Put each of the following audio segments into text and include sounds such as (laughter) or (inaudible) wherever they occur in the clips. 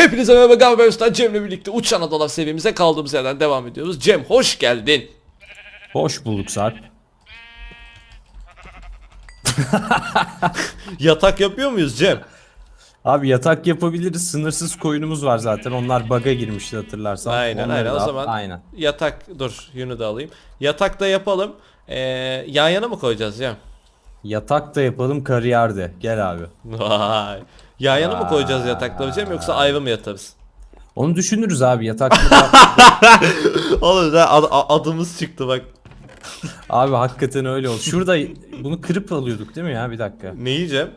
Hepinize merhaba Galiba Usta Cem'le birlikte Uçan Adalar seviyemize kaldığımız yerden devam ediyoruz. Cem hoş geldin. Hoş bulduk Sarp. (laughs) Yatak yapıyor muyuz Cem? Abi yatak yapabiliriz. Sınırsız koyunumuz var zaten. Onlar bug'a girmişti hatırlarsan. Aynen Onları aynen o da- zaman Aynen. yatak dur yünü de alayım. Yatakta yapalım. Ee, yan yana mı koyacağız Cem? Yatak da yapalım kariyerde. Gel abi. Vay. Yan yana mı koyacağız yatakları Cem yoksa ayrı mı yatarız? Onu düşünürüz abi yatakta (laughs) Oğlum da ad- a- adımız çıktı bak. Abi hakikaten öyle oldu. Şurada bunu kırıp alıyorduk değil mi ya? Bir dakika. Neyi Cem?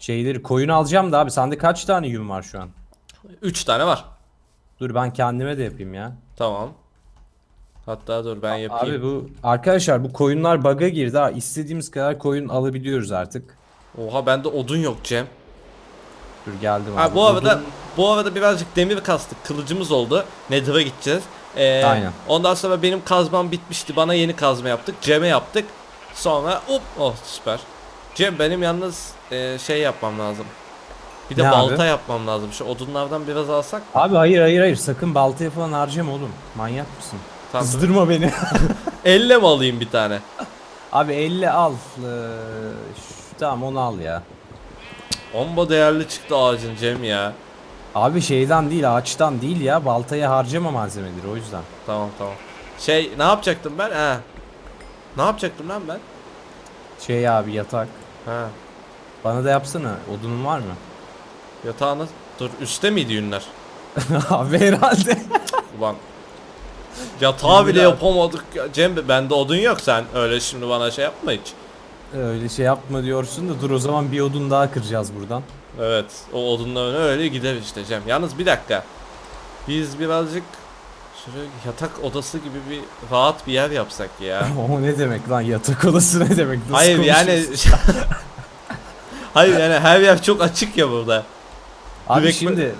Şeyleri koyun alacağım da abi sende kaç tane yün var şu an? 3 tane var. Dur ben kendime de yapayım ya. Tamam. Hatta dur ben yapayım. Abi bu arkadaşlar bu koyunlar bug'a girdi ha. İstediğimiz kadar koyun alabiliyoruz artık. Oha bende odun yok Cem. Dur geldim abi. Ha, bu arada bu arada birazcık demir kastık. Kılıcımız oldu. Nether'a gideceğiz. Ee, Aynen. Ondan sonra benim kazmam bitmişti. Bana yeni kazma yaptık. Cem'e yaptık. Sonra hop oh süper. Cem benim yalnız e, şey yapmam lazım. Bir de Ne balta abi? yapmam lazım. Şu odunlardan biraz alsak. Abi hayır hayır hayır sakın baltaya falan harcama oğlum. Manyak mısın? Tamam. Kızdırma beni. (laughs) Elle mi alayım bir tane? Abi 50 al. Ee, şu- tamam onu al ya. Omba değerli çıktı ağacın Cem ya. Abi şeyden değil ağaçtan değil ya baltaya harcama malzemeleri o yüzden. Tamam tamam. Şey ne yapacaktım ben? He. Ne yapacaktım lan ben? Şey abi yatak. Ha. Bana da yapsana odunun var mı? Yatağını dur üstte miydi yünler? (laughs) abi herhalde. Ulan Yatağı bile yapamadık ya. Cem bende odun yok sen öyle şimdi bana şey yapma hiç. Öyle şey yapma diyorsun da dur o zaman bir odun daha kıracağız buradan. Evet o odunla öyle gider işte Cem. Yalnız bir dakika. Biz birazcık şöyle yatak odası gibi bir rahat bir yer yapsak ya. (laughs) o ne demek lan yatak odası ne demek? Nasıl Hayır yani? (laughs) Hayır yani her yer çok açık ya burada. Abi Direkt şimdi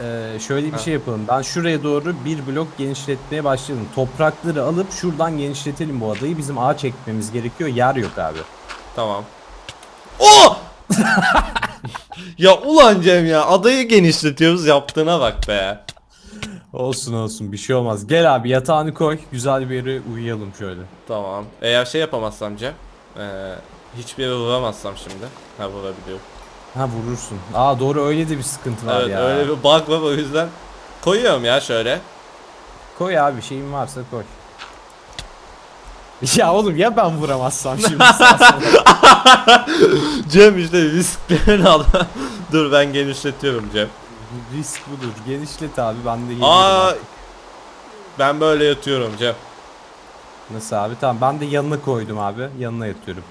e, şöyle bir şey yapalım. Ben şuraya doğru bir blok genişletmeye başladım. Toprakları alıp şuradan genişletelim bu adayı. Bizim ağaç ekmemiz gerekiyor. Yer yok abi. Tamam. O! (laughs) ya ulan Cem ya adayı genişletiyoruz yaptığına bak be. Olsun olsun bir şey olmaz. Gel abi yatağını koy. Güzel bir yere uyuyalım şöyle. Tamam. Eğer şey yapamazsam Cem. Eee hiçbir yere vuramazsam şimdi. Ha vurabiliyorum. Ha vurursun. Aa doğru öyle de bir sıkıntı var Evet ya. öyle bir bug var o yüzden. Koyuyorum ya şöyle. Koy abi şeyin varsa koy. Ya oğlum ya ben vuramazsam şimdi sola. (laughs) Cem işte risklerini al. (laughs) Dur ben genişletiyorum Cem. Risk budur. Genişlet abi ben de. Aa ben böyle yatıyorum Cem. Nasıl abi? Tamam ben de yanına koydum abi. Yanına yatıyorum.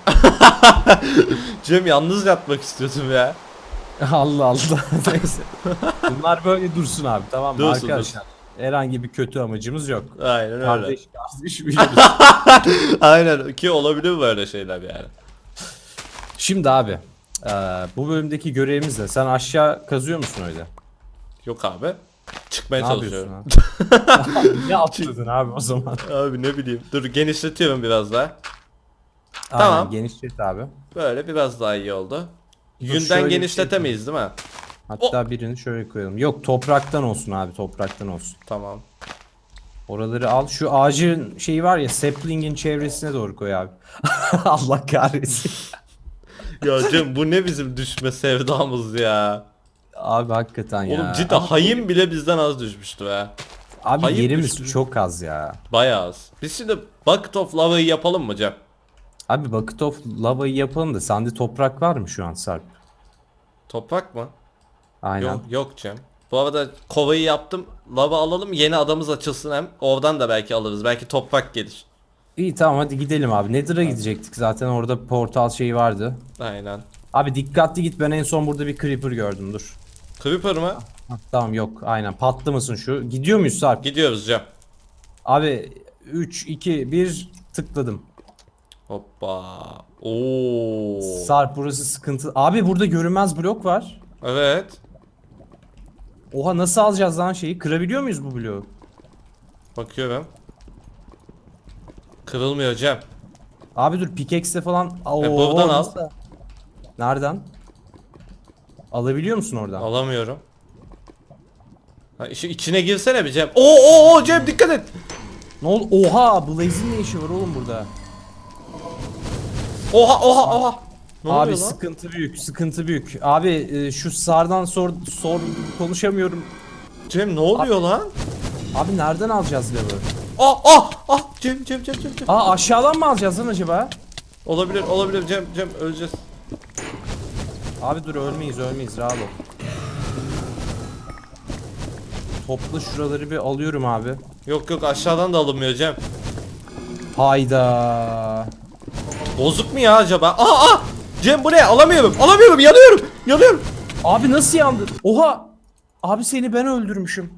(laughs) Cem yalnız yatmak istiyordum ya. Allah Allah. Neyse. Bunlar böyle dursun abi tamam mı Dursun, arkadaşlar? Herhangi bir kötü amacımız yok. Aynen öyle. Kardeş (laughs) kardeş uyuyoruz. Aynen ki olabilir böyle şeyler yani. Şimdi abi eee, bu bölümdeki görevimiz de sen aşağı kazıyor musun öyle? Yok abi. Çıkmaya Ne çalışıyorum. abi? (laughs) ne atladın abi o zaman? Abi ne bileyim. Dur genişletiyorum biraz daha. Aynen, Tamam. genişlet abi. Böyle biraz daha iyi oldu. Dur, Yünden şöyle bir şey genişletemeyiz değil mi? Hatta birini şöyle koyalım. Yok topraktan olsun abi topraktan olsun. Tamam. Oraları al. Şu ağacın şeyi var ya sapling'in çevresine doğru koy abi. (laughs) Allah kahretsin. (laughs) Ya Cem bu ne bizim düşme sevdamız ya. Abi hakikaten ya. Oğlum cidden Ama- hayım bile bizden az düşmüştü be. Abi hayır yerimiz düştü. çok az ya. Bayağı az. Biz şimdi bucket of lava'yı yapalım mı Cem? Abi bucket of lava'yı yapalım da sende toprak var mı şu an Sarp? Toprak mı? Aynen. Yok yok Cem. Bu arada kovayı yaptım. Lava alalım yeni adamız açılsın hem. Oradan da belki alırız. Belki toprak gelir. İyi tamam hadi gidelim abi. Nether'a gidecektik zaten orada portal şeyi vardı. Aynen. Abi dikkatli git ben en son burada bir creeper gördüm dur. Creeper mı? Hah, tamam yok aynen patlamasın şu. Gidiyor muyuz Sarp? Gidiyoruz Cem. Abi 3 2 1 tıkladım. Hoppa. Oo. Sarp burası sıkıntı. Abi burada görünmez blok var. Evet. Oha nasıl alacağız lan şeyi? Kırabiliyor muyuz bu bloğu? Bakıyorum. Kırılmıyor Cem. Abi dur pickaxe'le falan. Oo, E, buradan al. nasıl? Nereden? Alabiliyor musun oradan? Alamıyorum. Ha, işi içine girsene bir Cem. Oo oo oo Cem dikkat et. Ne oldu? Oha Blaze'in ne işi var oğlum burada? Oha oha oha. Ne Abi oluyor lan? sıkıntı büyük, sıkıntı büyük. Abi e, şu sardan sor sor konuşamıyorum. Cem ne oluyor lan? Abi nereden alacağız lever? Ah ah ah Cem Cem Cem Cem Cem. Aa aşağıdan mı alacağız lan acaba? Olabilir olabilir Cem Cem öleceğiz. Abi dur ölmeyiz ölmeyiz rahat ol. Topla şuraları bir alıyorum abi. Yok yok aşağıdan da alınmıyor Cem. Hayda. Bozuk mu ya acaba? Aa aa Cem bu ne? Alamıyorum. Alamıyorum. Yanıyorum. Yanıyorum. Abi nasıl yandın? Oha. Abi seni ben öldürmüşüm.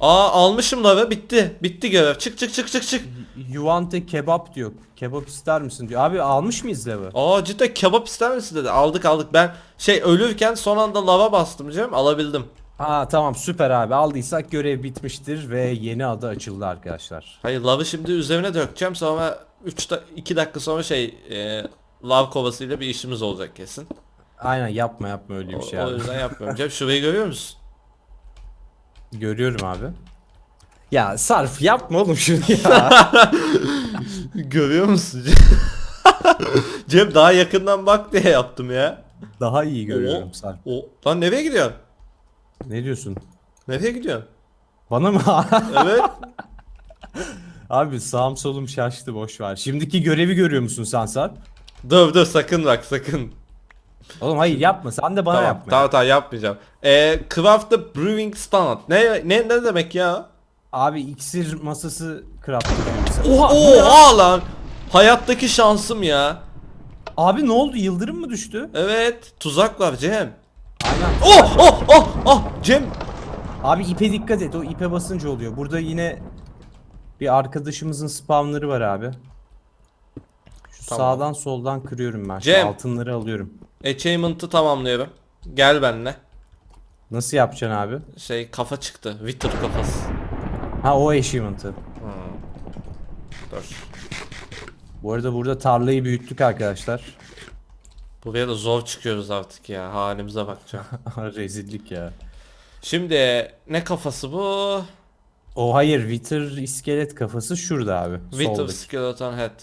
Aa almışım da ve bitti. Bitti görev. Çık çık çık çık çık. You want a kebap diyor. Kebap ister misin diyor. Abi almış mıyız lever? Aa cidden kebap ister misin dedi. Aldık aldık. Ben şey ölürken son anda lava bastım Cem. Alabildim. Ha tamam süper abi aldıysak görev bitmiştir ve yeni adı açıldı arkadaşlar. Hayır lavı şimdi üzerine dökeceğim. Sonra 3 da 2 dakika sonra şey e, lav kovasıyla bir işimiz olacak kesin. Aynen yapma yapma öyle O, bir şey o abi. yüzden yapmıyorum. (laughs) Cem şurayı görüyor musun? Görüyorum abi. Ya Sarf yapma oğlum şunu ya. (laughs) görüyor musun (laughs) Cem? Daha yakından bak diye yaptım ya. Daha iyi görüyorum Sarf. O lan nereye gidiyorsun? Ne diyorsun? Nereye gidiyorsun? Bana mı? Evet. abi sağım solum şaştı boş ver. Şimdiki görevi görüyor musun sen Sarp? Dur dur sakın bak sakın. Oğlum hayır yapma sen de bana tamam, yapma. Tamam tamam yapmayacağım. Ee, Craft the Brewing Stand. Ne, ne ne demek ya? Abi iksir masası craft Oha, oha lan. Hayattaki şansım ya. Abi ne oldu yıldırım mı düştü? Evet tuzak var Cem. Aynen. Oh oh oh oh Cem. Abi ipe dikkat et o ipe basınca oluyor. Burada yine bir arkadaşımızın spamları var abi. Tamam. sağdan soldan kırıyorum ben. Cem. Altınları alıyorum. Achievement'ı tamamlıyorum. Gel benimle. Nasıl yapacaksın abi? Şey kafa çıktı. Wither kafası. Ha o achievement'ı. Dur. Bu arada burada tarlayı büyüttük arkadaşlar. Buraya da zor çıkıyoruz artık ya. Halimize bakacağım. (laughs) Rezillik ya. Şimdi ne kafası bu? O hayır Wither iskelet kafası şurada abi. Wither soldaki. Skeleton Head.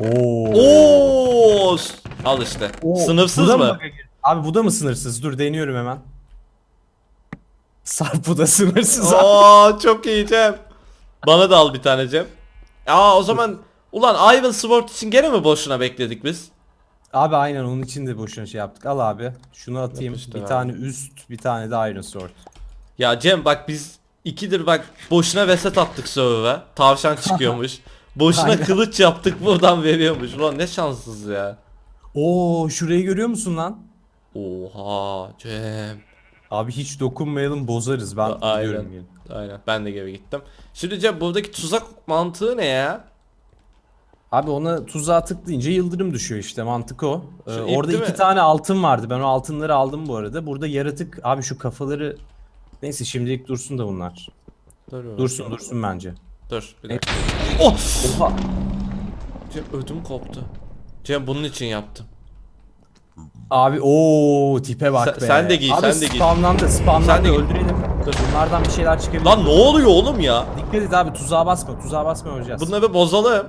Oo. Oo! Al işte. Oo, Sınırsız bu da mı? girdi? Abi bu da mı sınırsız? Dur deniyorum hemen. Sarp bu da sınırsız abi. Oo çok iyi Cem. Bana da al bir tane Cem. Aa o zaman ulan Ivan Sword için gene mi boşuna bekledik biz? Abi aynen onun için de boşuna şey yaptık. Al abi. Şunu atayım. Yapıştır bir abi. tane üst, bir tane de Iron Sword. Ya Cem bak biz ikidir bak boşuna veset attık server'a. Tavşan çıkıyormuş. (laughs) boşuna Aynen. kılıç yaptık buradan veriyormuş. Ulan ne şanssız ya. Oo şurayı görüyor musun lan? Oha Cem. Abi hiç dokunmayalım bozarız. Ben Aynen. gidiyorum yine. Aynen ben de geri gittim. Şimdi Cem buradaki tuzak mantığı ne ya? Abi ona tuzağa tıklayınca yıldırım düşüyor işte mantık o. Ee, Şu ip orada değil iki mi? tane altın vardı. Ben o altınları aldım bu arada. Burada yaratık abi şu kafaları Neyse şimdilik dursun da bunlar. Dur Dursun dursun bence. Dur bir dakika. Oh! Oha. Cem ödüm koptu. Cem bunun için yaptım. Abi o tipe bak Sen- be. sen de giy, Abi sen de giy. spamlandı spamlandı Sen de öldürelim. Dur. Bunlardan bir şeyler çıkabilir. Lan ne oluyor oğlum ya? Dikkat et abi tuzağa basma tuzağa basma öleceğiz. Bunları bozalım.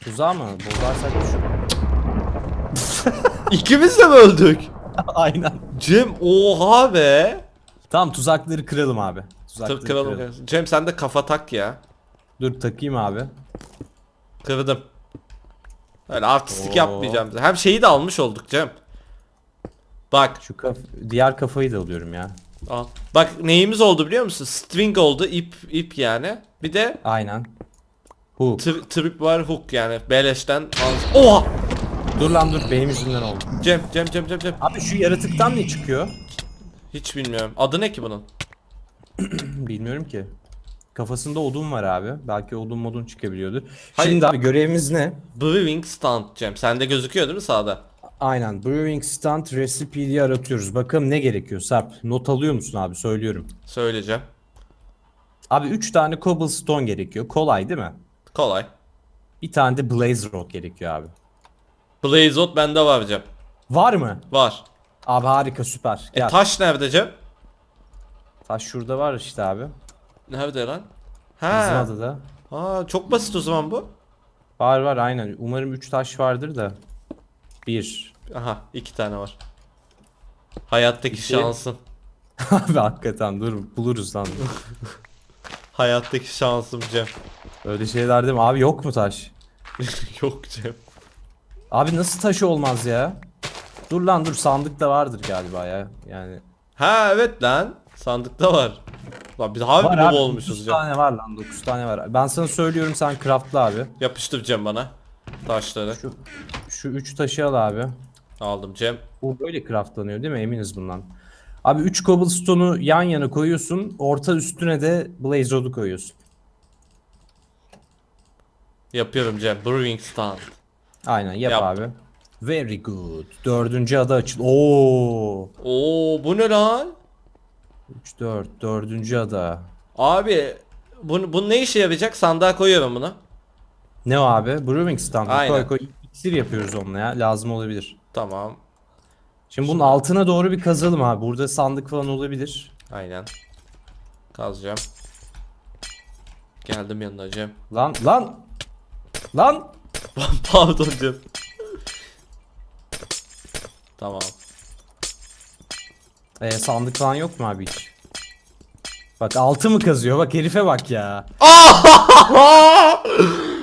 Tuzağa mı? Bozarsak şu. (laughs) İkimiz de mi öldük? (laughs) Aynen. Cem oha be. Tamam tuzakları kıralım abi. Tuzakları kıralım. kıralım. Cem sen de kafa tak ya. Dur takayım abi. Kırdım. Öyle artistik Oo. yapmayacağım. Hem şeyi de almış olduk Cem. Bak Şu kaf diğer kafayı da alıyorum ya. al. Bak neyimiz oldu biliyor musun? String oldu ip ip yani. Bir de Aynen. Hook. tri- trip var hook yani. Beleşten al. Oha! Dur lan dur benim yüzümden oldu. Cem Cem Cem Cem Cem. Abi şu yaratıktan ne çıkıyor? Hiç bilmiyorum. Adı ne ki bunun? (clears throat) Bilmiyorum ki. Kafasında odun var abi. Belki odun modun çıkabiliyordu. Hayır. Şimdi abi görevimiz ne? Brewing stand Cem. Sende gözüküyor değil mi sağda? Aynen. Brewing stand recipe diye aratıyoruz. Bakalım ne gerekiyor Sarp? Not alıyor musun abi? Söylüyorum. Söyleyeceğim. Abi 3 tane cobblestone gerekiyor. Kolay değil mi? Kolay. Bir tane de blaze rod gerekiyor abi. Blazot bende var Cem. Var mı? Var. Abi harika süper. E, Gel. taş nerede Cem? Taş şurada var işte abi. Nerede lan? Bizim Ha. adada. Aa çok basit o zaman bu. Var var aynen. Umarım 3 taş vardır da. 1. Aha iki tane var. Hayattaki İki. şansın. (laughs) Abi hakikaten dur buluruz lan. (laughs) Hayattaki şansım Cem. Öyle şeyler değil mi? Abi yok mu taş? (laughs) Yok Cem. Abi nasıl taş olmaz ya? Dur lan dur sandıkta vardır galiba ya. Yani Ha evet lan. Sandıkta var. Lan biz harbi var abi olmuşuz 9 Cem. tane var lan 9 tane var. Ben sana söylüyorum sen craftla abi. Yapıştır Cem bana. Taşları. Şu şu 3 taşı al abi. Aldım Cem. Bu böyle craftlanıyor değil mi? Eminiz bundan. Abi 3 cobblestone'u yan yana koyuyorsun. Orta üstüne de blaze rod'u koyuyorsun. Yapıyorum Cem. Brewing stand. Aynen yap, Yap. abi. Very good. Dördüncü ada açıl. Oo. Oo bu ne lan? 3 4 dördüncü ada. Abi bu, bu ne işe yarayacak? Sandığa koyuyorum bunu. Ne o abi? Brewing stand. Aynen. Koy koy. İksir yapıyoruz onunla ya. Lazım olabilir. Tamam. Şimdi bunun altına doğru bir kazalım abi. Burada sandık falan olabilir. Aynen. Kazacağım. Geldim yanına Cem. Lan lan. Lan. (laughs) Pardon Cem. Tamam. Ee, sandık falan yok mu abi hiç? Bak altı mı kazıyor? Bak herife bak ya. (laughs)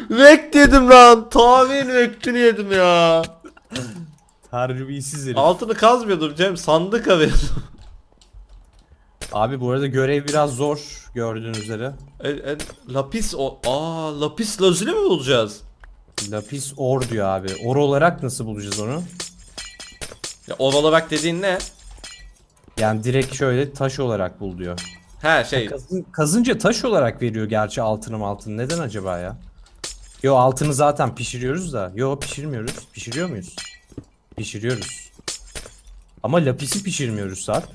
Vekt yedim lan. Tahmin vektini yedim ya. Terbiyesiz herif. Altını kazmıyordum Cem. Sandık arıyordum. (laughs) Abi bu arada görev biraz zor gördüğünüz üzere. E, e, lapis o. Aa lapis lazuli mi bulacağız? Lapis or diyor abi. Or olarak nasıl bulacağız onu? Ya oval olarak dediğin ne? Yani direkt şöyle taş olarak bul diyor. He şey. Kazın, kazınca taş olarak veriyor gerçi altını altını. Neden acaba ya? Yo altını zaten pişiriyoruz da. Yo pişirmiyoruz. Pişiriyor muyuz? Pişiriyoruz. Ama lapisi pişirmiyoruz Sarp.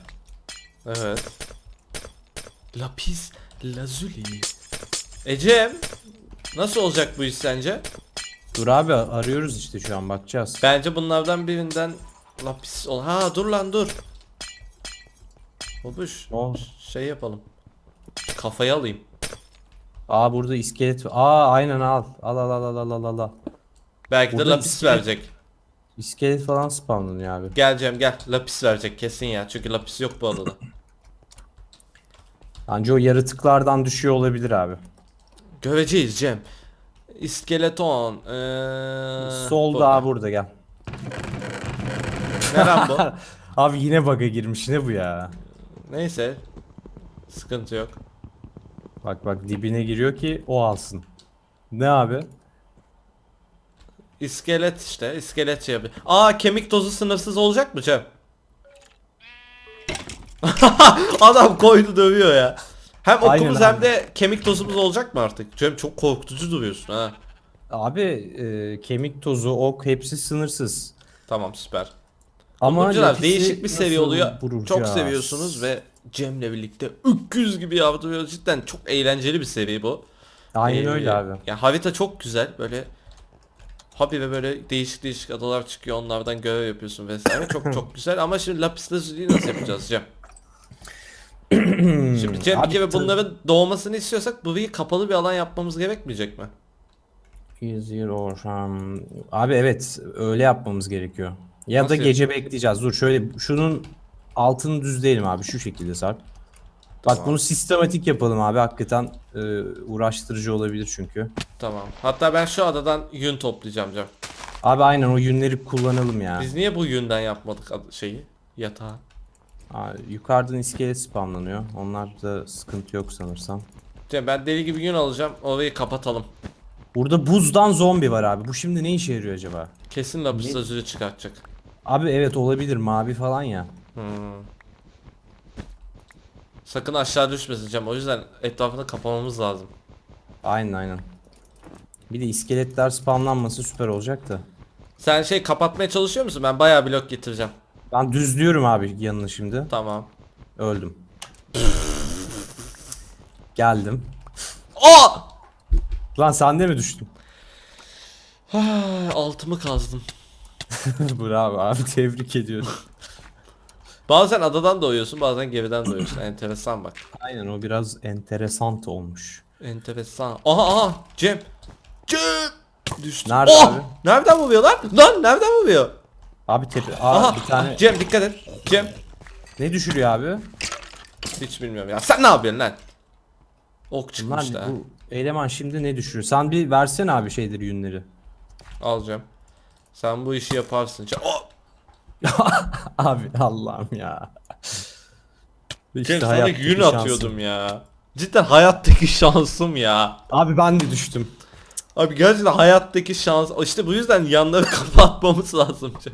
Evet. Lapis lazuli. Ecem. Nasıl olacak bu iş sence? Dur abi arıyoruz işte şu an bakacağız. Bence bunlardan birinden lapis ol. Ha dur lan dur. Babuş oldu? şey yapalım. Kafayı alayım. Aa burada iskelet. Aa aynen al. Al al al al al al al, al. Belki de Burada lapis iskelet- verecek. İskelet falan spawnlanıyor abi. Gel Cem gel. Lapis verecek kesin ya. Çünkü lapis yok bu adada. (clears throat) Bence o yaratıklardan düşüyor olabilir abi. Göreceğiz Cem. İskeleton. Ee, Solda abi burada gel. Neren bu? (laughs) Abi yine bug'a girmiş ne bu ya? Neyse. Sıkıntı yok. Bak bak dibine giriyor ki o alsın. Ne abi? İskelet işte. iskelet şey yapıyor. Aa kemik tozu sınırsız olacak mı Cem? (laughs) Adam koydu dövüyor ya. Hem Aynen okumuz hem abi. de kemik tozumuz olacak mı artık? Cem çok korkutucu duruyorsun ha. Abi e, kemik tozu, ok hepsi sınırsız. Tamam süper. Ama lapisi değişik bir seviye oluyor. Çok vuracağız? seviyorsunuz ve Cem'le birlikte öküz gibi yardırıyoruz. Cidden çok eğlenceli bir seri bu. Aynen Ee, öyle abi. Ya harita çok güzel. Böyle Hobi ve böyle değişik değişik adalar çıkıyor. Onlardan görev yapıyorsun vesaire. Çok çok (clears throat) güzel ama şimdi lapis lazuli'yi nasıl yapacağız Cem? (clears throat) şimdi Cem bir kere bunların doğmasını istiyorsak burayı kapalı bir alan yapmamız gerekmeyecek mi? Easier or um, Abi evet öyle yapmamız gerekiyor. Ya Nasıl da gece bekleyeceğiz. Dur şöyle şunun altını düzleyelim abi şu şekilde Sarp. Bak Tamam. bunu sistematik yapalım abi. Hakikaten e, uğraştırıcı olabilir çünkü. Tamam. Hatta ben şu adadan yün toplayacağım Cem. Abi aynen o yünleri kullanalım ya. Biz niye bu yünden yapmadık ad- şeyi? Yatağı. Aa, yukarıdan iskelet spamlanıyor. Onlarda sıkıntı yok sanırsam. Cem ben deli gibi yün alacağım. Orayı kapatalım. Burada buzdan zombi var abi. Bu şimdi ne işe yarıyor acaba? Kesin lapis lazuli çıkartacak. Abi evet olabilir mavi falan ya. Hmm. Sakın aşağı düşmesin Cem. O yüzden etrafını kapamamız lazım. Aynen aynen. Bir de iskeletler spamlanması süper olacak da. Sen şey kapatmaya çalışıyor musun? Ben bayağı blok getireceğim. Ben düzlüyorum abi yanını şimdi. Tamam. Öldüm. Geldim. Aa! Lan sen de mi düştün? (sighs) Altımı kazdım. (laughs) Bravo abi tebrik ediyorum. Bazen adadan doğuyorsun bazen geriden doğuyorsun. (clears throat) Enteresan bak. Aynen o biraz enteresan olmuş. Enteresan. Aha aha Cem. Cem. Düştü. Nerede Oh! abi? Nereden vuruyor lan? Lan nereden vuruyor? Abi tepe. Aa, Aha. bir tane. Cem dikkat et. Cem. Ne düşürüyor abi? Hiç bilmiyorum ya. Sen ne yapıyorsun lan? Ok Bunlar çıkmış da. bu eleman şimdi ne düşürüyor? Sen bir versene abi şeyleri yünleri. Alacağım. Sen bu işi yaparsın. Cem. Oh! (laughs) abi Allah'ım ya. İşte Cem sana hayattaki yün şansım. atıyordum ya. Cidden hayattaki şansım ya. Abi ben de düştüm. Abi gerçekten hayattaki şans. İşte bu yüzden yanları (laughs) kapatmamız lazım. Cem.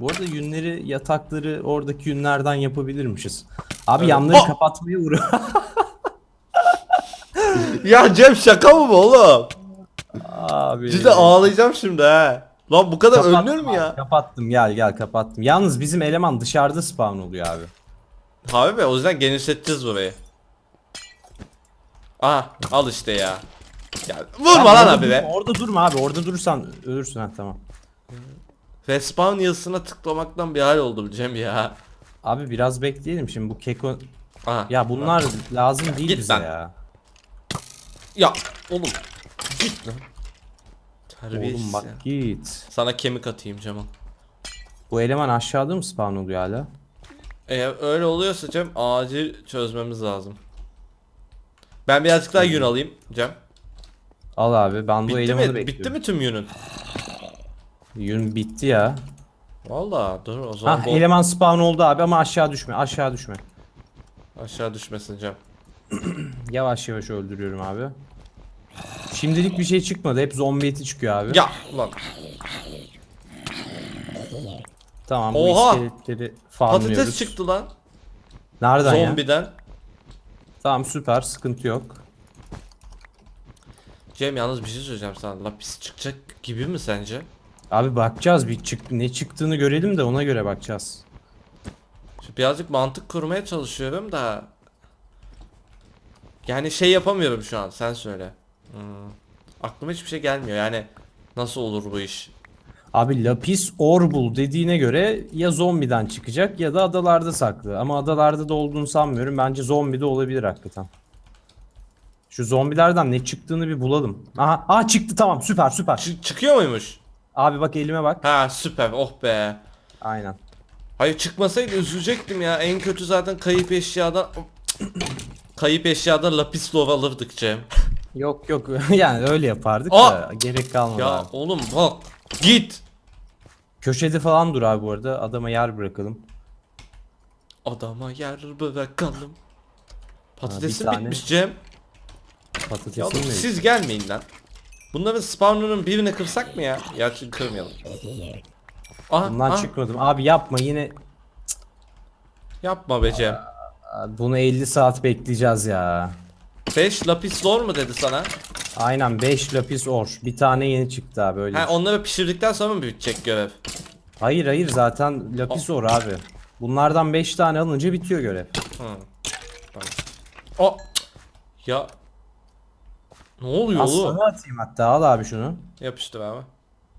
Bu arada yünleri yatakları oradaki yünlerden yapabilirmişiz. Abi Evet. yanları Oh! kapatmaya uğra. (laughs) ya Cem şaka mı bu oğlum? Abi. Cidden ağlayacağım şimdi ha. Lan bu kadar Kapattım ölünür mü abi, ya? Kapattım gel gel kapattım. Yalnız bizim eleman dışarıda spawn oluyor abi. Abi be o yüzden genişleteceğiz burayı. Aha al işte ya. ya vurma lan orada abi durma, be. Orada durma abi orada durursan ölürsün ha tamam. Respawn yazısına tıklamaktan bir hal oldum Cem ya. Abi biraz bekleyelim şimdi bu keko... Aha. Ya bunlar lazım değil Git bize lan. ya. Ya oğlum git lan. Terbiyesiz Oğlum bak ya. git. Sana kemik atayım Cemal. Bu eleman aşağıda mı spawn oluyor hala? Eğer öyle oluyorsa Cem acil çözmemiz lazım. Ben birazcık daha yün alayım Cem. Al abi ben bu Bitti elemanı mi? bekliyorum. Bitti mi tüm yünün? Yün bitti ya. Valla dur o zaman Ha bol- eleman spawn oldu abi ama aşağı düşme aşağı düşme. aşağı düşmesin Cem. (clears throat) Yavaş yavaş öldürüyorum abi. Şimdilik bir şey çıkmadı. Hep zombi eti çıkıyor abi. Ya ulan Tamam bu Oha! iskeletleri farmlıyoruz. patates çıktı lan. Nereden ya? Zombiden. Tamam süper sıkıntı yok. Cem yalnız bir şey söyleyeceğim sana. Lapis çıkacak gibi mi sence? Abi bakacağız bir çık ne çıktığını görelim de ona göre bakacağız. Şimdi birazcık mantık kurmaya çalışıyorum da. Yani şey yapamıyorum şu an sen söyle. Hmm. Aklıma hiçbir şey gelmiyor yani. Nasıl olur bu iş? Abi lapis orbul dediğine göre ya zombiden çıkacak ya da adalarda saklı. Ama adalarda da olduğunu sanmıyorum. Bence zombi de olabilir hakikaten. Şu zombilerden ne çıktığını bir bulalım. Aha, aha çıktı tamam süper süper. Çı- çıkıyor muymuş? Abi bak elime bak. Ha süper oh be. Aynen. Hayır çıkmasaydı üzülecektim ya. En kötü zaten kayıp eşyadan (clears throat) kayıp eşyadan lapis love alırdık Cem. Yok yok (laughs) yani öyle yapardık Aa! da gerek kalmadı ya abi. oğlum bak git. Köşede falan dur abi bu arada. Adama yer bırakalım. Adama yer bırakalım. Patatesim tane. bitmiş Cem. Ya Patatesin oğlum mi? siz gelmeyin lan. Bunların spawn'ının birini kırsak mı ya? Ya çünkü kırmayalım. Aha, Bundan aha, çıkmadım. Abi yapma yine yapma be Cem. Abi bunu 50 saat bekleyeceğiz ya. 5 lapis zor mu dedi sana? Aynen 5 lapis or. Bir tane yeni çıktı abi öyle. Ha onları pişirdikten sonra mı bitecek görev? Hayır hayır zaten lapis or abi. Bunlardan 5 tane alınca bitiyor görev. Hı. Tamam. O ya ne oluyor oğlum? Aslında atayım hatta al abi şunu. Yapıştır abi.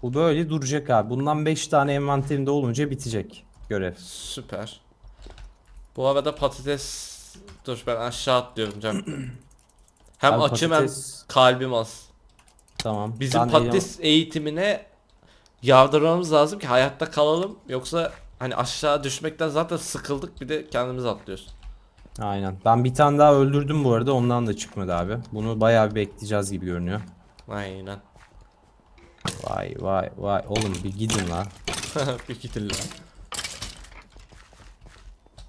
Bu böyle duracak abi. Bundan 5 tane envanterinde olunca bitecek görev. Süper. Bu arada patates dur ben aşağı atlıyorum Cem. (clears throat) hem Abi açım hem patates- kalbim az. Tamam. Bizim Ben patates eğitimine yardırmamız lazım ki hayatta kalalım. Yoksa hani aşağı düşmekten zaten sıkıldık bir de kendimiz atlıyoruz. Aynen. Ben bir tane daha öldürdüm bu arada. Ondan da çıkmadı abi. Bunu bayağı bir bekleyeceğiz gibi görünüyor. Aynen. Vay vay vay. Oğlum bir gidin la. (laughs) bir gidin lan.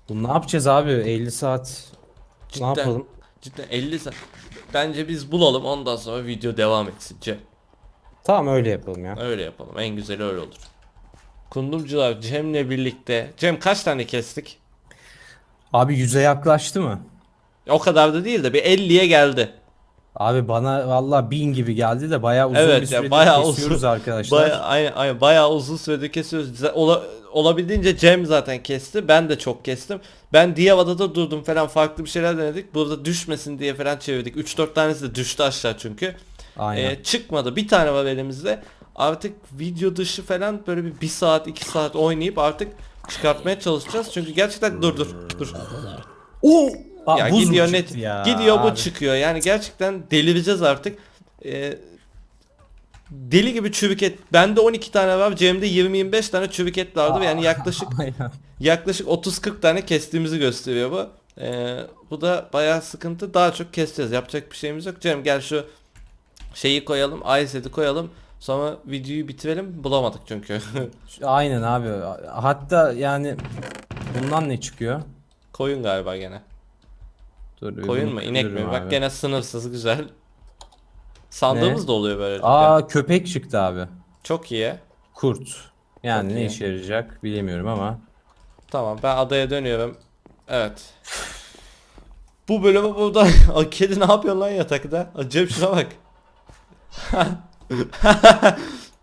Bunu ne yapacağız abi? 50 saat. Cidden. Ne yapalım? Cidden 50 saat. Bence biz bulalım ondan sonra video devam etsin Cem. Tamam öyle yapalım ya. Öyle yapalım. En güzeli öyle olur. Kundumcular Cem'le birlikte. Cem kaç tane kestik? Abi yüze yaklaştı mı? O kadar da değil de bir 50'ye geldi. Abi bana valla bin gibi geldi de bayağı uzun Evet bir ya, süredir bayağı kesiyoruz uzun. arkadaşlar. Baya, aynen, aynen, bayağı uzun süredir kesiyoruz. Z- Ola, olabildiğince Cem zaten kesti. Ben de çok kestim. Ben Diava'da da durdum falan farklı bir şeyler denedik. Burada düşmesin diye falan çevirdik. 3-4 tanesi de düştü aşağı çünkü. Aynen. Ee, çıkmadı. Bir tane var elimizde. Artık video dışı falan böyle bir, bir saat 2 saat oynayıp artık çıkartmaya çalışacağız. Çünkü gerçekten dur dur dur. Oo! Aa, ya buz mu gidiyor çıktı net ya? gidiyor bu Abi. çıkıyor. Yani gerçekten delireceğiz artık. Ee, deli gibi çürük et. Bende 12 tane var. Cem'de 20-25 tane çürük et vardı. Yani yaklaşık (laughs) Aynen. yaklaşık 30-40 tane kestiğimizi gösteriyor bu. Ee, bu da bayağı sıkıntı. Daha çok keseceğiz. Yapacak bir şeyimiz yok. Cem gel şu şeyi koyalım. iSet'i koyalım. Sonra videoyu bitirelim. Bulamadık çünkü. (laughs) Aynen abi. Hatta yani bundan ne çıkıyor? Koyun galiba gene. Dur, Koyun mu? İnek mi? kırıyorum Bak abi. gene sınırsız güzel. Sandığımız Ne? da oluyor böyle. Aa köpek çıktı abi. Çok iyi. Kurt. Yani Çok ne iyi. işe yarayacak bilemiyorum ama. Tamam ben adaya dönüyorum. Evet. Bu bölümü burada... (laughs) Kedi ne yapıyor lan yatakta? Acayip şuna bak. (laughs)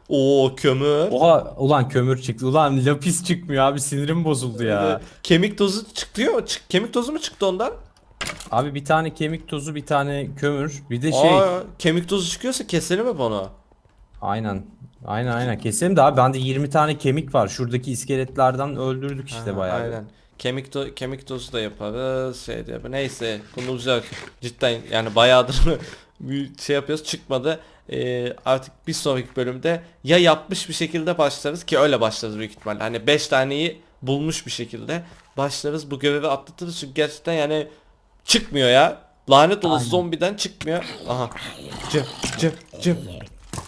Oo kömür. Oha ulan kömür çıktı. Ulan lapis çıkmıyor abi sinirim bozuldu ya. Kemik tozu çıktı? Çık- kemik tozu mu çıktı ondan? Abi bir tane kemik tozu bir tane kömür bir de şey. Aa, kemik tozu çıkıyorsa keselim mi bunu? Aynen. Aynen aynen keselim de abi bende 20 tane kemik var. Şuradaki iskeletlerden öldürdük işte Ha, bayağı. bir. Aynen. Kemik to kemik tozu da yaparız. Şey de yaparız. Neyse konulacak. Cidden yani bayağıdır (laughs) bir şey yapıyoruz çıkmadı. Ee, artık bir sonraki bölümde ya yapmış bir şekilde başlarız ki öyle başlarız büyük ihtimalle. Hani 5 taneyi bulmuş bir şekilde başlarız. Bu görevi atlatırız çünkü gerçekten yani çıkmıyor ya. Lanet olası Aynen. zombiden çıkmıyor. Aha. Cem, Cem, Cem.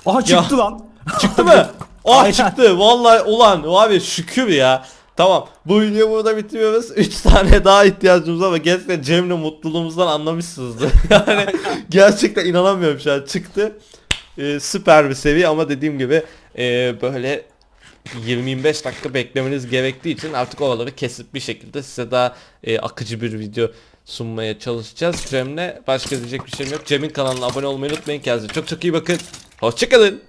Aha çıktı lan. Çıktı mı? (laughs) Ah Aynen. çıktı. Vallahi ulan abi şükür ya. Tamam bu videoyu burada bitiriyoruz. 3 (laughs) tane daha ihtiyacımız var ama gerçekten Cem'le mutluluğumuzdan anlamışsınızdır. (laughs) yani gerçekten inanamıyorum şu an çıktı. Ee, süper bir seviye ama dediğim gibi e, böyle 20-25 dakika beklemeniz gerektiği için artık oraları kesip bir şekilde size daha e, akıcı bir video sunmaya çalışacağız. Cem'le başka diyecek bir şeyim yok. Cem'in kanalına abone olmayı unutmayın. Kendinize çok çok iyi bakın. Hoşçakalın.